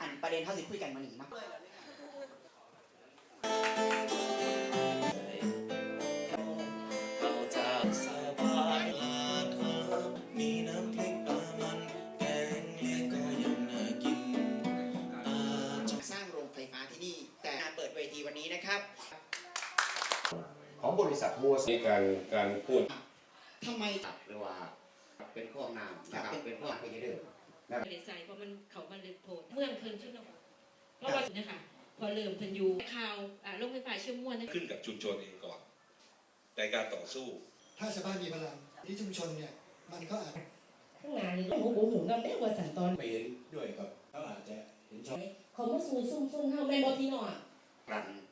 อันประเด็นเท่าสิคุยกันมาหนีเนาะเราจะสบายลาเธอมีน้ำพริกปลามันแกงเลียงก็ยังน่ากินตาจสร้างโรงไฟฟ้าที่นี่ แต่การเปิดเวทีวันนี้นะครับ ของบริษัทบัวมีการการพูดทำไมหรือว่าเป็นข้อน้ำนะครับเป็นข้อไปเรื่อยไม่ได้ใส่เพราะมันเขามันเลยโพดเมืองเพิ่นชื่อเนาะเพราะว่านะคะพอเริ่มเพิ่นอยู่ข่าวอ่าโรงไฟฟ้าเชื่อมม่วนนะขึ้นกับชุมชนเองก่อน ในการต่อสู้ ถ้าชาวบ้านมีพลังที่ชุมชนเนี่ยมันก็อาจข้างหน้านี่หูหูหูน้ำได้ว่าสันตอนไม่เห็นด้วยครับเขาอาจจะเห็นชอบเขามาสู่ซุ่มซุ่มเฮาแม่นบ่พี่น้องๆรันโรงไฟ